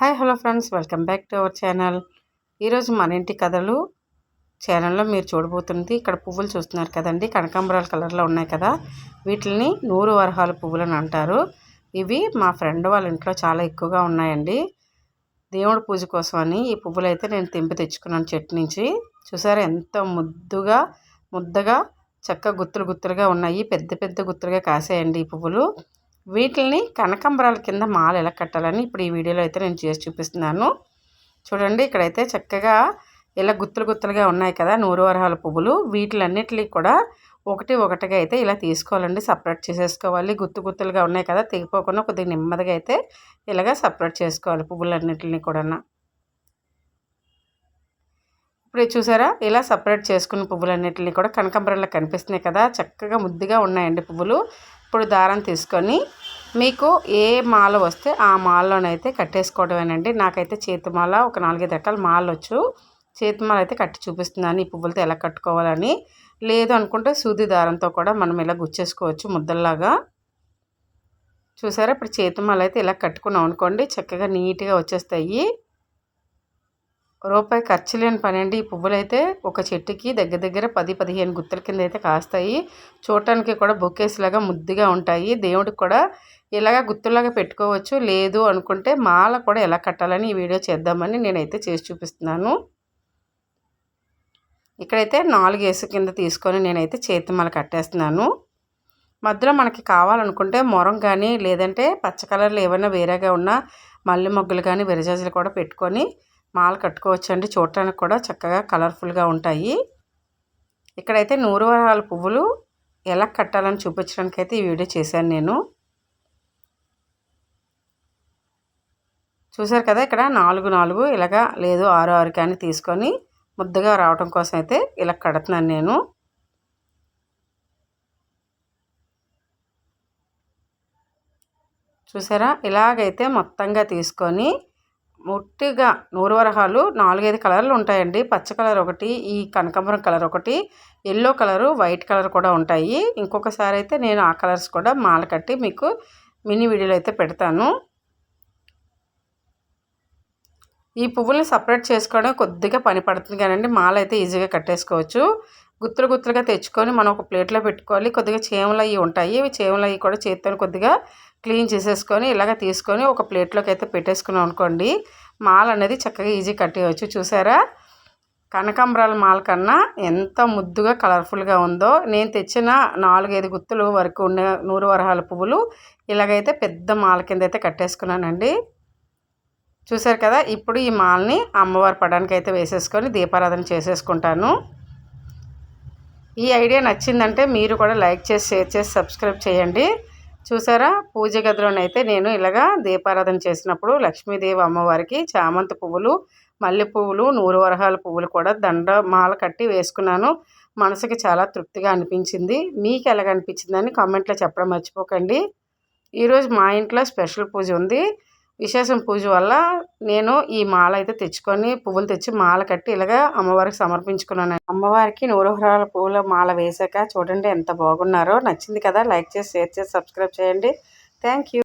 Hi hello friends. Welcome back to our channel. ఈరోజు మన ఇంటి కథలు ఛానల్లో మీరు చూడబోతుంది ఇక్కడ పువ్వులు చూస్తున్నారు కదండి. కనకాంబరాల కలర్లో ఉన్నాయి కదా. వీటిని నూరు వరహాల పువ్వులు అని అంటారు. ఇవి మా ఫ్రెండ్ వాళ్ళ ఇంట్లో చాలా ఎక్కువగా ఉన్నాయండి. దేవుడి పూజ కోసం అని ఈ పువ్వులు అయితే నేను తెంపి తెచ్చుకున్నాను చెట్టు నుంచి. చూసారా ఎంత ముద్దుగా ముద్దగా చక్క గుత్తులు గుత్తులుగా ఉన్నాయి. పెద్ద పెద్ద గుత్తులుగా కాసాయండి ఈ పువ్వులు. వీటిని కనకంబరాల కింద మాల ఎలా కట్టాలని ఇప్పుడు ఈ వీడియోలో అయితే నేను చేసి చూపిస్తున్నాను. చూడండి ఇక్కడైతే చక్కగా ఇలా గుత్తులు గుత్తులుగా ఉన్నాయి కదా నూరు వరహాల పువ్వులు. వీటిలన్నిటినీ కూడా ఒకటి ఒకటిగా అయితే ఇలా తీసుకోవాలండి. సపరేట్ చేసేసుకోవాలి. గుత్తు గుత్తులుగా ఉన్నాయి కదా తెగిపోకుండా కొద్దిగా నెమ్మదిగా అయితే ఇలాగ సపరేట్ చేసుకోవాలి పువ్వులన్నిటిని కూడా ఇప్పుడు చూసారా ఇలా సపరేట్ చేసుకున్న పువ్వులన్నిటిని కూడా కనకంబరంలో కనిపిస్తున్నాయి కదా చక్కగా ముద్దుగా ఉన్నాయండి పువ్వులు. ఇప్పుడు దారం తీసుకొని మీకు ఏ మాల వస్తే ఆ మాలలోనైతే కట్టేసుకోవడమేనండి. నాకైతే చేతిమాల ఒక నాలుగైదు రకాల మాలలు వచ్చు చేతిమాల అయితే కట్టి చూపిస్తున్నాను ఈ పువ్వులతో ఎలా కట్టుకోవాలని. లేదు అనుకుంటే సూది దారంతో కూడా మనం ఇలా గుచ్చేసుకోవచ్చు ముద్దల్లాగా. చూసారా? ఇప్పుడు చేతిమాల అయితే ఇలా కట్టుకున్నాం అనుకోండి చక్కగా నీట్గా వచ్చేస్తాయి. రూపాయి ఖర్చు లేని పని అండి ఈ పువ్వులు అయితే ఒక చెట్టుకి దగ్గర దగ్గర పది పదిహేను గుత్తల కింద అయితే కాస్తాయి. చూడటానికి కూడా బొకేస్ లాగా ముద్దుగా ఉంటాయి. దేవుడికి కూడా ఇలాగ గుత్తులాగా పెట్టుకోవచ్చు. లేదు అనుకుంటే మాల కూడా ఎలా కట్టాలని ఈ వీడియో చేద్దామని నేనైతే చేసి చూపిస్తున్నాను. ఇక్కడైతే నాలుగు ఏసు కింద తీసుకొని నేనైతే చేతి మాల కట్టేస్తున్నాను. మధ్యలో మనకి కావాలనుకుంటే మొరం కానీ లేదంటే పచ్చ కలర్లు ఏమైనా వేరేగా ఉన్న మల్లె మొగ్గులు కానీ విరజాజులు కూడా పెట్టుకొని మాల కట్టుకోవచ్చండి. చూడటానికి కూడా చక్కగా కలర్ఫుల్గా ఉంటాయి. ఇక్కడైతే నూరు వరాల పువ్వులు ఎలా కట్టాలని చూపించడానికి అయితే ఈ వీడియో చేశాను నేను. చూసారు కదా ఇక్కడ నాలుగు నాలుగు ఇలాగా లేదు ఆరు ఆరు కానీ తీసుకొని ముద్దగా రావడం కోసం అయితే ఇలా కడుతున్నాను నేను. చూసారా ఇలాగైతే మొత్తంగా తీసుకొని మొట్టిగా నూరు వరహాలు నాలుగైదు కలర్లు ఉంటాయండి. పచ్చ కలర్ ఒకటి ఈ కనకాంబరం కలర్ ఒకటి ఎల్లో కలరు వైట్ కలర్ కూడా ఉంటాయి. ఇంకొకసారి అయితే నేను ఆ కలర్స్ కూడా మాల కట్టి మీకు మినీ వీడియోలు అయితే పెడతాను. ఈ పువ్వుల్ని సపరేట్ చేసుకోవడం కొద్దిగా పని పడుతుంది కానండి. మాల అయితే ఈజీగా కట్టేసుకోవచ్చు. గుత్తులు గుత్తులుగా తెచ్చుకొని మనం ఒక ప్లేట్లో పెట్టుకోవాలి. కొద్దిగా చేమలు అవి ఉంటాయి. చేమలు అవి కూడా చేతితో కొద్దిగా క్లీన్ చేసేసుకొని ఇలాగ తీసుకొని ఒక ప్లేట్లోకి అయితే పెట్టేసుకున్నాం అనుకోండి మాల్ అనేది చక్కగా ఈజీ కట్టేయచ్చు. చూసారా? కనకాంబరాల మాల కన్నా ఎంత ముద్దుగా కలర్ఫుల్గా ఉందో. నేను తెచ్చిన నాలుగైదు గుత్తులు వరకు ఉన్న నూరు వరహాల పువ్వులు ఇలాగైతే పెద్ద మాల కింద అయితే కట్టేసుకున్నానండి. చూసారు కదా? ఇప్పుడు ఈ మాల్ని అమ్మవారి పడానికి అయితే వేసేసుకొని దీపారాధన చేసేసుకుంటాను. ఈ ఐడియా నచ్చిందంటే మీరు కూడా లైక్ చేసి షేర్ చేసి సబ్స్క్రైబ్ చేయండి. చూసారా? పూజ గదిలోనైతే నేను ఇలాగా దీపారాధన చేసినప్పుడు లక్ష్మీదేవి అమ్మవారికి చామంతి పువ్వులు మల్లె పువ్వులు నూరు వరహాల పువ్వులు కూడా దండ మాల కట్టి వేసుకున్నాను. మనసుకి చాలా తృప్తిగా అనిపించింది. మీకు ఎలాగ అనిపించిందని కామెంట్లో చెప్పడం మర్చిపోకండి. ఈరోజు మా ఇంట్లో స్పెషల్ పూజ ఉంది. విశేషం పూజ వల్ల నేను ఈ మాల అయితే తెచ్చుకొని పువ్వులు తెచ్చి మాల కట్టి ఇలాగా అమ్మవారికి సమర్పించుకున్నాను. అమ్మవారికి నూరుహరాల పువ్వుల మాల వేసాక చూడండి ఎంత బాగున్నారో. నచ్చింది కదా లైక్ చేసి షేర్ చేసి సబ్స్క్రైబ్ చేయండి. థ్యాంక్